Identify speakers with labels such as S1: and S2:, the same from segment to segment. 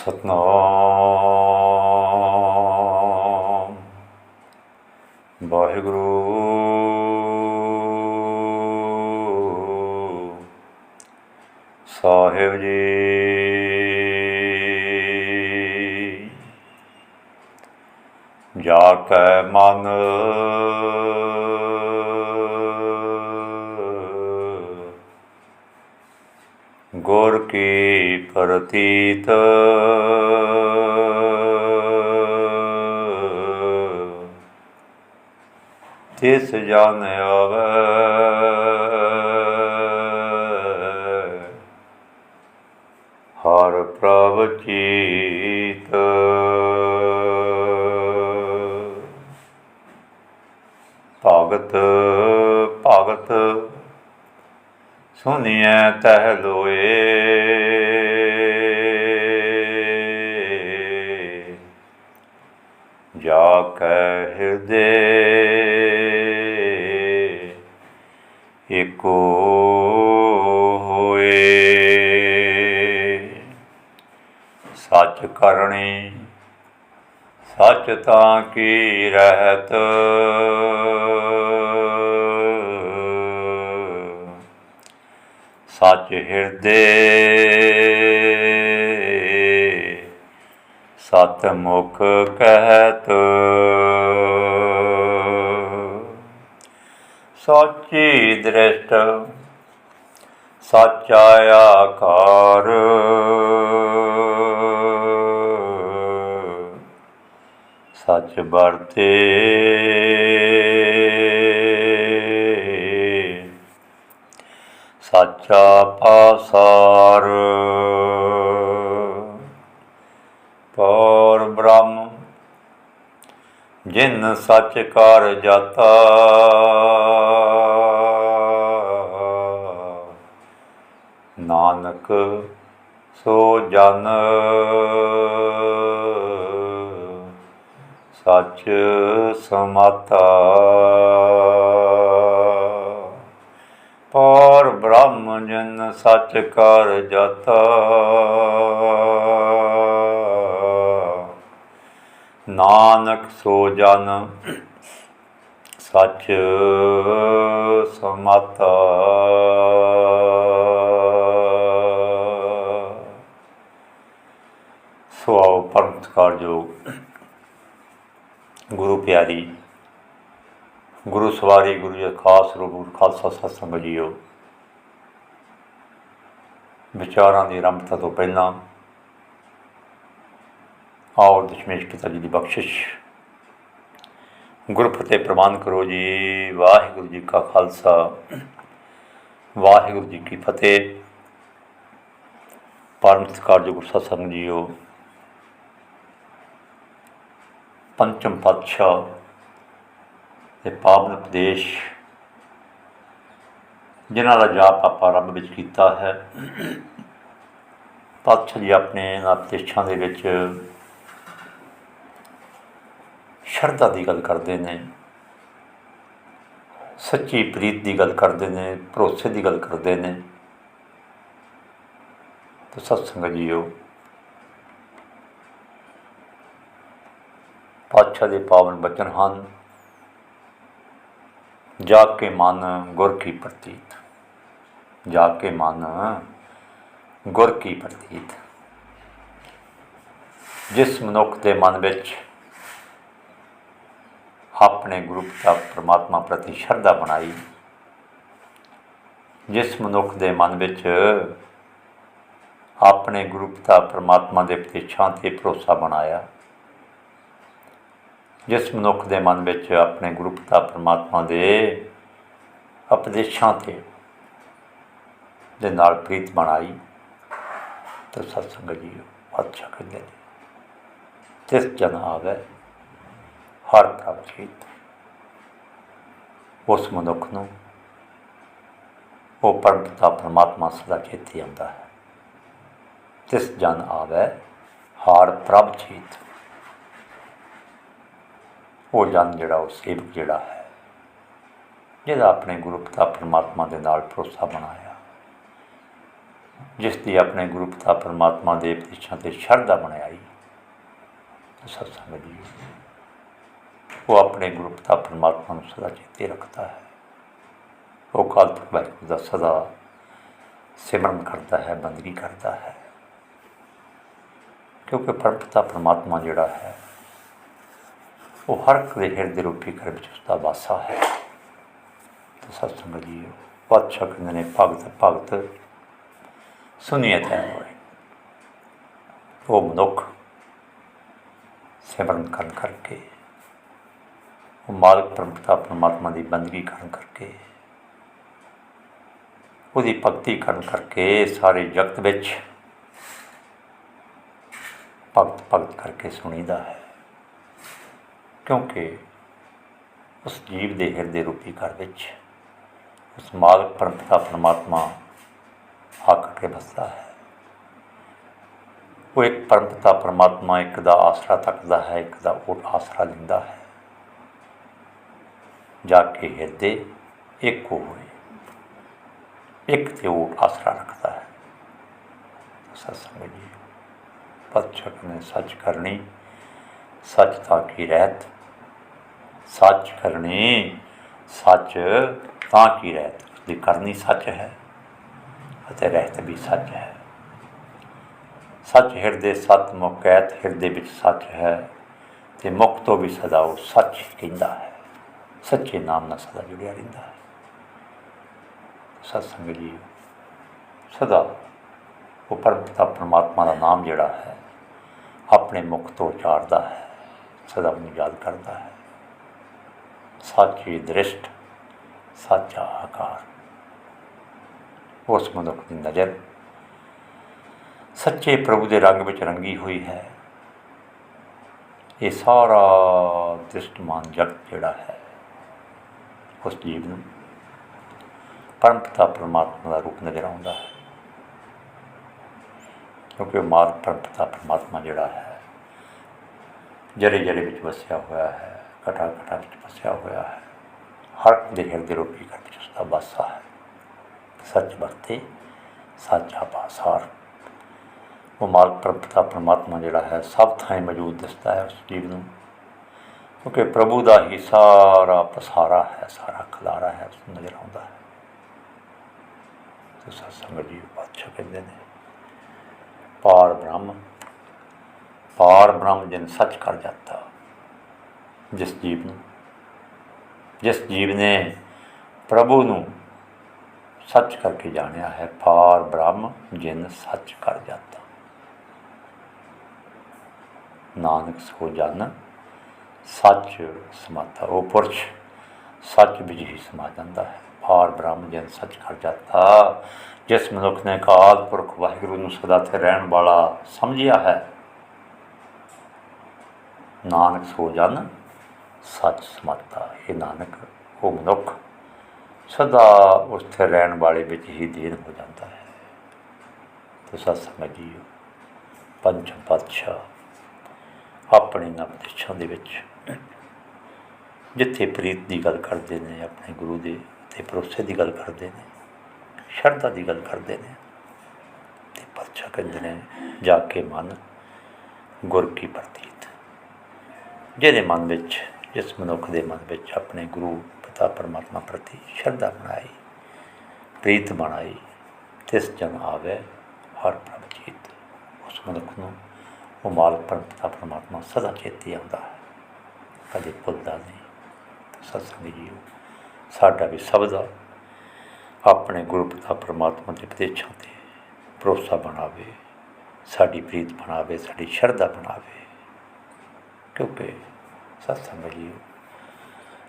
S1: ਸਤਨਾਮ ਵਾਹਿਗੁਰੂ ਸਾਹਿਬ ਜੀ ਜਾ ਕੈ ਮਨ ਗੁਰ ਕੀ ਪ੍ਰਤੀਤ ਤਿਸ ਜਨ ਆਵੈ ਹਰ ਪ੍ਰਭ ਚੀਤ ਭਗਤ ਭਗਤ ਸੁਨਿਐ ਤਹਿ ਲੋਏ ਕਰਨੀ ਸੱਚ ਤਾਂ ਕੀ ਰਹਿਤ? ਸੱਚ ਹਿਰਦੇ ਸਤ ਮੁਖ ਕਹਿਤ। ਸੱਚੀ ਦ੍ਰਿਸ਼ਟ ਸੱਚਾ ਆਕਾਰ ਸੱਚ ਵਰਤੇ। ਸੱਚਾ ਪਾਸਾਰ। ਪਰ ਬ੍ਰਹਮ ਜਿਨ ਸੱਚ ਕਰ ਜਾਤਾ। ਨਾਨਕ ਸੋ ਜਨ ਸੱਚ ਸਮਾਤਾ। ਪਰ ਬ੍ਰਹਮ ਜਨ ਸੱਚ ਕਰ ਜਾਤਾ। ਨਾਨਕ ਸੋ ਜਨ ਸੱਚ ਸਮਾਤਾ। ਸੋ ਆਓ ਪਰਮ ਪਿਆਰੀ, ਗੁਰੂ ਸਵਾਰੀ ਗੁਰੂ ਜੀ ਖਾਸ ਰੂਪ, ਗੁਰੂ ਖਾਲਸਾ ਸਤਸੰਗ ਜੀਓ। ਵਿਚਾਰਾਂ ਦੀ ਆਰੰਭਤਾ ਤੋਂ ਪਹਿਲਾਂ ਆਓ ਦਸ਼ਮੇਸ਼ ਪਿਤਾ ਜੀ ਦੀ ਬਖਸ਼ਿਸ਼। ਗੁਰੂ ਫਤਿਹ ਪ੍ਰਵਾਨ ਕਰੋ ਜੀ, ਵਾਹਿਗੁਰੂ ਜੀ ਕਾ ਖਾਲਸਾ, ਵਾਹਿਗੁਰੂ ਜੀ ਕੀ ਫਤਿਹ। ਪਰਮ ਸਤਿਕਾਰਯੋਗ ਗੁਰੂ ਸਤਸੰਗ ਜੀਓ। ਪੰਚਮ ਪਾਤਸ਼ਾਹ ਤੇ ਪਾਵਨ ਉਪਦੇਸ਼ ਜਿਨ੍ਹਾਂ ਦਾ ਜਾਪ ਆਪਾਂ ਆਰੰਭ ਵਿੱਚ ਕੀਤਾ ਹੈ। ਪਾਤਸ਼ਾਹ ਜੀ ਆਪਣੇ ਇਹਨਾਂ ਉਪਦੇਸ਼ਾਂ ਦੇ ਵਿੱਚ ਸ਼ਰਧਾ ਦੀ ਗੱਲ ਕਰਦੇ ਨੇ, ਸੱਚੀ ਪ੍ਰੀਤ ਦੀ ਗੱਲ ਕਰਦੇ ਨੇ, ਭਰੋਸੇ ਦੀ ਗੱਲ ਕਰਦੇ ਨੇ। ਤੇ ਸਤਸੰਗ ਜੀਓ ਪਾਤਸ਼ਾਹ ਦੇ ਪਾਵਨ ਬਚਨ ਹਨ, ਜਾ ਕੇ ਮਨ ਗੁਰ ਕੀ ਪ੍ਰਤੀਤ। ਜਾ ਕੇ ਮਨ ਗੁਰ ਕੀ ਪ੍ਰਤੀਤ। ਜਿਸ ਮਨੁੱਖ ਦੇ ਮਨ ਵਿੱਚ ਆਪਣੇ ਗੁਰੂ ਪਿਤਾ ਪ੍ਰਮਾਤਮਾ ਪ੍ਰਤੀ ਸ਼ਰਧਾ ਬਣਾਈ, ਜਿਸ ਮਨੁੱਖ ਦੇ ਮਨ ਵਿੱਚ ਆਪਣੇ ਗੁਰੂ ਪਿਤਾ ਪ੍ਰਮਾਤਮਾ ਦੇ ਉਪਦੇਸ਼ਾਂ ਤੇ ਭਰੋਸਾ ਬਣਾਇਆ ਜਿਸ ਮਨੁੱਖ ਦੇ ਮਨ ਵਿੱਚ ਆਪਣੇ ਗੁਰੂ ਪਿਤਾ ਪਰਮਾਤਮਾ ਦੇ ਉਪਦੇਸ਼ਾਂ ਤੇ ਦੇ ਨਾਲ ਪ੍ਰੀਤ ਬਣਾਈ, ਤਾਂ ਸਤਸੰਗ ਜੀ ਅੱਛਾ ਕਹਿੰਦੇ ਨੇ। ਤਿਸ ਜਨ ਆਵੇ, ਹਰ ਪ੍ਰਭ ਚੀਤ। ਉਸ ਮਨੁੱਖ ਨੂੰ ਉਹ ਪਰਮ ਪਰਮਾਤਮਾ ਸਦਾ ਚੇਤੇ ਆਉਂਦਾ ਹੈ। ਤਿਸ ਜਨ ਆਵੇ, ਹਰ ਪ੍ਰਭ ਚੀਤ। ਉਹ ਜਨ ਜਿਹੜਾ, ਉਹ ਸੇਵਕ ਜਿਹੜਾ ਹੈ, ਜਿਹਦਾ ਆਪਣੇ ਗੁਰੂ ਪਿਤਾ ਪਰਮਾਤਮਾ ਦੇ ਨਾਲ ਭਰੋਸਾ ਬਣਾਇਆ। ਜਿਸ ਦੀ ਆਪਣੇ ਗੁਰੂ ਪਿਤਾ ਪਰਮਾਤਮਾ ਦੇ ਪਿੱਛਾ ਤੇ ਸ਼ਰਧਾ ਬਣਾਈ ਸਤਸੰਗ ਜੀ। ਉਹ ਆਪਣੇ ਗੁਰੂ ਪਿਤਾ ਪਰਮਾਤਮਾ ਨੂੰ ਸਦਾ ਚੇਤੇ ਰੱਖਦਾ ਹੈ। ਉਹ ਕਾਲ ਤੱਕ ਵਾਹਿਗੁਰੂ ਦਾ ਸਦਾ ਸਿਮਰਨ ਕਰਦਾ ਹੈ, ਬੰਦਗੀ ਕਰਦਾ ਹੈ। ਕਿਉਂਕਿ ਪਰਮਪਿਤਾ ਪਰਮਾਤਮਾ ਜਿਹੜਾ ਹੈ ਉਹ ਹਰ ਇੱਕ ਦੇ ਹਿਰਦੇ ਰੂਪੀ ਘਰ ਵਿੱਚ ਉਸਦਾ ਵਾਸਾ ਹੈ। ਤੇ ਸਤਸੰਗ ਜੀ ਪਾਤਸ਼ਾਹ ਕਹਿੰਦੇ ਨੇ, ਭਗਤ ਭਗਤ, ਸੁਨੀਏ ਤੈ ਹੋਏ। ਉਹ ਮਨੁੱਖ ਸਿਮਰਨ ਕਰਨ ਕਰਕੇ, ਉਹ ਮਾਲਕ ਪਰਮਪਿਤਾ ਪਰਮਾਤਮਾ ਦੀ ਬੰਦਗੀ ਕਰਨ ਕਰਕੇ, ਉਹਦੀ ਭਗਤੀ ਕਰਨ ਕਰਕੇ ਸਾਰੇ ਜਗਤ ਵਿੱਚ ਭਗਤ ਭਗਤ ਕਰਕੇ ਸੁਣੀਦਾ ਹੈ। ਕਿਉਂਕਿ ਉਸ ਜੀਵ ਦੇ ਹਿਰਦੇ ਰੂਪੀ ਘਰ ਵਿੱਚ ਉਸ ਮਾਲਕ ਪਰਮਪਿਤਾ ਪਰਮਾਤਮਾ ਹੱਕ ਕੇ ਬਸਦਾ ਹੈ। ਉਹ ਇੱਕ ਪਰਮਪਿਤਾ ਪਰਮਾਤਮਾ, ਇੱਕ ਦਾ ਆਸਰਾ ਤੱਕਦਾ ਹੈ, ਇੱਕ ਦਾ ਉਹ ਆਸਰਾ ਦਿੰਦਾ ਹੈ। ਜਾ ਕੇ ਹਿਰਦੇ ਇੱਕ ਹੋਏ, ਇੱਕ ਤੇ ਉਹ ਆਸਰਾ ਰੱਖਦਾ ਹੈ। ਸਤਸੰਗ ਜੀ। ਪਤਚਕ ਨੇ ਸੱਚ ਕਰਨੀ, ਸੱਚ ਤਾਂ ਕੀ ਰਹਿਤ ਸੱਚ ਕਰਨੀ, ਸੱਚ ਤਾਂ ਕੀ ਰਹਿਤ ਦੀ ਕਰਨੀ ਸੱਚ ਹੈ ਅਤੇ ਰਹਿਤ ਵੀ ਸੱਚ ਹੈ। ਸੱਚ ਹਿਰਦੇ ਸਤ ਮੁਕੈਤ ਹਿਰਦੇ ਵਿੱਚ ਸੱਚ ਹੈ ਤੇ ਮੁਖ ਤੋਂ ਵੀ ਸਦਾ ਉਹ ਸੱਚ ਕਹਿੰਦਾ ਹੈ। ਸੱਚੇ ਨਾਮ ਨਾਲ ਸਦਾ ਜੁੜਿਆ ਰਹਿੰਦਾ ਹੈ। ਸਤ ਸਤਸੰਗ ਜੀ, ਸਦਾ ਉਹ ਪਰਮਪਿਤਾ ਪਰਮਾਤਮਾ ਦਾ ਨਾਮ ਜਿਹੜਾ ਹੈ, ਆਪਣੇ ਮੁਖ ਤੋਂ ਉਚਾਰਦਾ ਹੈ, ਸਦਾ ਉਹਨੂੰ ਯਾਦ ਕਰਦਾ ਹੈ। ਸਾਚੀ ਦ੍ਰਿਸ਼ਟ, ਸਾਚਾ ਆਕਾਰ। ਉਸ ਮਨੁੱਖ ਦੀ ਨਜ਼ਰ ਸੱਚੇ ਪ੍ਰਭੂ ਦੇ ਰੰਗ ਵਿੱਚ ਰੰਗੀ ਹੋਈ ਹੈ। ਇਹ ਸਾਰਾ ਦ੍ਰਿਸ਼ਟਮਾਨ ਜਗਤ ਜਿਹੜਾ ਹੈ, ਉਸ ਜੀਵ ਨੂੰ ਪਰਮਪਤਾ ਪਰਮਾਤਮਾ ਦਾ ਰੂਪ ਨਜ਼ਰ ਆਉਂਦਾ ਹੈ। ਕਿਉਂਕਿ ਉਹ ਮਾਰਗ ਪਰਮਪਿਤਾ ਪਰਮਾਤਮਾ ਜਿਹੜਾ ਹੈ ਜਰੇ ਜਰੇ ਵਿੱਚ ਵਸਿਆ ਹੋਇਆ ਹੈ। ਘਟਾ ਘਟਾ ਵਿੱਚ ਫਸਿਆ ਹੋਇਆ ਹੈ। ਹਰ ਦੇ ਹਿਰਦੇ ਰੂਪੀ ਘਰ ਵਿੱਚ ਉਸਦਾ ਵਾਸਾ ਹੈ। ਸੱਚ ਵਰਤੇ, ਸਾਚਾ ਪਾਸਾਰ। ਉਹ ਮਾਰਗ ਪਰਮਪਿਤਾ ਪਰਮਾਤਮਾ ਜਿਹੜਾ ਹੈ ਸਭ ਥਾਂ ਮੌਜੂਦ ਦਿਸਦਾ ਹੈ ਉਸ ਜੀਵ ਨੂੰ। ਕਿਉਂਕਿ ਪ੍ਰਭੂ ਦਾ ਹੀ ਸਾਰਾ ਪਸਾਰਾ ਹੈ, ਸਾਰਾ ਖਲਾਰਾ ਹੈ, ਉਸ ਨਜ਼ਰ ਆਉਂਦਾ ਹੈ। ਤੇ ਸਤਸੰਗ ਜੀ, ਪਾਤਸ਼ਾਹ ਕਹਿੰਦੇ ਨੇ, ਪਾਰ ਬ੍ਰਹਮ ਪਾਰ ਬ੍ਰਹਮ ਜਿਨ ਸੱਚ ਕਰ ਜਾਤਾ ਜਿਸ ਜੀਵ ਨੂੰ ਜਿਸ ਜੀਵ ਨੇ ਪ੍ਰਭੂ ਨੂੰ ਸੱਚ ਕਰਕੇ ਜਾਣਿਆ ਹੈ ਪਾਰ ਬ੍ਰਹਮ ਜਿਨ ਸੱਚ ਕਰ ਜਾਤਾ ਨਾਨਕ ਸੋ ਜਨ ਸੱਚ ਸਮਾਤਾ, ਉਹ ਪੁਰਸ਼ ਸੱਚ ਵਿੱਚ ਹੀ ਸਮਾ ਜਾਂਦਾ ਹੈ। ਪਾਰ ਬ੍ਰਹਮ ਜਿਨ ਸੱਚ ਕਰ ਜਾਤਾ ਜਿਸ ਮਨੁੱਖ ਨੇ ਕਾਲ ਪੁਰਖ ਵਾਹਿਗੁਰੂ ਨੂੰ ਸਦਾ ਤੇ ਰਹਿਣ ਵਾਲਾ ਸਮਝਿਆ ਹੈ। ਨਾਨਕ ਸੋ ਜਨ ਸੱਚ ਸਮਾਤਾ ਇਹ ਨਾਨਕ ਉਹ ਮਨੁੱਖ, ਸਦਾ ਉਸ ਤੇ ਰਹਿਣ ਵਾਲੇ ਵਿੱਚ ਹੀ ਦੀਨ ਹੋ ਜਾਂਦਾ ਹੈ। ਤੇ ਸਤ ਸਮਝੀਓ ਪੰਚਮ ਪਾਤਸ਼ਾਹ ਆਪਣੇ ਨਪਦੇਸ਼ਾਂ ਦੇ ਵਿੱਚ ਜਿੱਥੇ ਪ੍ਰੀਤ ਦੀ ਗੱਲ ਕਰਦੇ ਨੇ, ਆਪਣੇ ਗੁਰੂ ਦੇ ਤੇ ਭਰੋਸੇ ਦੀ ਗੱਲ ਕਰਦੇ ਨੇ, ਸ਼ਰਧਾ ਦੀ ਗੱਲ ਕਰਦੇ ਨੇ, ਤੇ ਪਾਤਸ਼ਾਹ ਕਹਿੰਦੇ ਨੇ, ਜਾ ਕੇ ਮਨ ਗੁਰ ਕੀ ਪ੍ਰਤੀਤ। ਜਿਹਦੇ ਮਨ ਵਿੱਚ ਜਿਸ ਮਨੁੱਖ ਦੇ ਮਨ ਵਿੱਚ ਆਪਣੇ ਗੁਰੂ, ਪਿਤਾ, ਪਰਮਾਤਮਾ ਪ੍ਰਤੀ ਸ਼ਰਧਾ ਬਣਾਈ, ਪ੍ਰੀਤ ਬਣਾਈ, ਤਿਸ ਜਨ ਆਵੇ, ਹਰ ਪ੍ਰਭ ਜੀਤ। ਉਸ ਮਨੁੱਖ ਨੂੰ ਉਹ ਮਾਲਕ ਪਰਮਪਿਤਾ ਪਰਮਾਤਮਾ ਸਦਾ ਚੇਤੇ ਆਉਂਦਾ ਹੈ। ਕਦੇ ਭੁੱਲਦਾ ਨਹੀਂ ਸਤਸੰਗ ਜੀਓ, ਸਾਡਾ ਵੀ ਸਭ ਦਾ ਆਪਣੇ ਗੁਰੂ, ਪਿਤਾ, ਪਰਮਾਤਮਾ ਦੇ ਉਪਦੇਸ਼ਾਂ ਤੇ ਭਰੋਸਾ ਬਣਾਵੇ, ਸਾਡੀ ਪ੍ਰੀਤ ਬਣਾਵੇ, ਸਾਡੀ ਸ਼ਰਧਾ ਬਣਾਵੇ। ਕਿਉਂਕਿ ਸਤਸੰਗ ਜੀਓ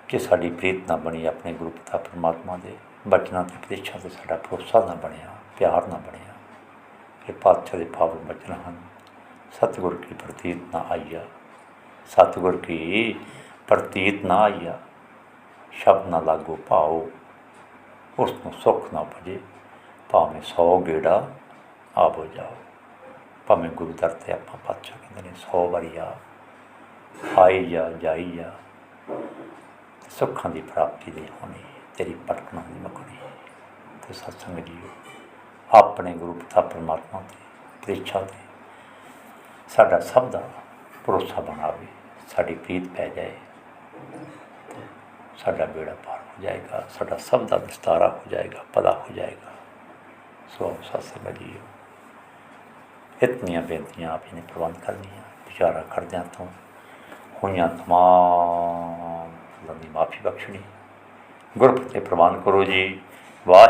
S1: ਕਿ ਸਾਡੀ ਪ੍ਰੀਤ ਨਾ ਬਣੀ ਆਪਣੇ ਗੁਰੂ ਪਿਤਾ ਪਰਮਾਤਮਾ ਦੇ, ਬਚਨਾਂ ਤੇ ਉਪਦੇਸ਼ਾਂ ਤੇ ਸਾਡਾ ਭਰੋਸਾ ਨਾ ਬਣਿਆ, ਪਿਆਰ ਨਾ ਬਣਿਆ। ਇਹ ਪਾਤਸ਼ਾਹ ਦੇ ਪਾਵਨ ਬਚਨ ਹਨ, ਸਤਿਗੁਰ ਕੀ ਪ੍ਰਤੀਤ ਨਾ ਆਈਆ। ਸਤਿਗੁਰ ਕੀ ਪ੍ਰਤੀਤ ਨਾ ਆਈਆ ਸ਼ਬਦ ਨਾ ਲਾਗੋ ਭਾਉ ਉਸ ਨੂੰ ਸੁੱਖ ਨਾ ਭਜੇ, ਭਾਵੇਂ ਸੌ ਗੇੜਾ ਆਵੋ ਜਾਓ। ਭਾਵੇਂ ਗੁਰੂ ਦਰ ਤੇ ਆਪਾਂ ਪਾਤਸ਼ਾਹ ਕਹਿੰਦੇ ਨੇ ਸੌ ਵਾਰੀ ਆ ਆਈ ਜਾ, ਜਾਈ ਜਾ। ਸੁੱਖਾਂ ਦੀ ਪ੍ਰਾਪਤੀ ਦੀ ਹੋਣੀ, ਤੇਰੀ ਭਟਕਣਾ ਦੀ ਮੁਕਣੀ। ਤੇ ਸਤਸੰਗ ਜੀਓ, ਆਪਣੇ ਗੁਰੂ ਪਿਤਾ ਪਰਮਾਤਮਾ 'ਤੇ, ਪ੍ਰੀਖਿਆ ਤੇ ਸਾਡਾ ਸਭ ਦਾ ਭਰੋਸਾ ਬਣਾਵੇ, ਸਾਡੀ ਪ੍ਰੀਤ ਪੈ ਜਾਏ। ਤੇ ਸਾਡਾ ਬੇੜਾ ਪਾਰ ਹੋ ਜਾਏਗਾ, ਸਾਡਾ ਸਭ ਦਾ ਵਿਸਤਾਰਾ ਹੋ ਜਾਏਗਾ, ਭਲਾ ਹੋ ਜਾਏਗਾ। ਸੋ ਸਤਸੰਗ ਜੀਓ, ਇਤਨੀਆਂ ਬੇਨਤੀਆਂ ਆਪ ਜੀ ਨੇ ਪ੍ਰਬੰਧ ਕਰਨੀਆਂ, ਵਿਚਾਰਾ ਕਰਦਿਆਂ ਤੋਂ ਹੋਈਆਂ ਤਮਾਮ ਦੀ ਮਾਫੀ ਬਖਸ਼ਣੀ ਗੁਰਪ੍ਰੀਤ ਪ੍ਰਵਾਨ ਕਰੋ ਜੀ ਵਾਹ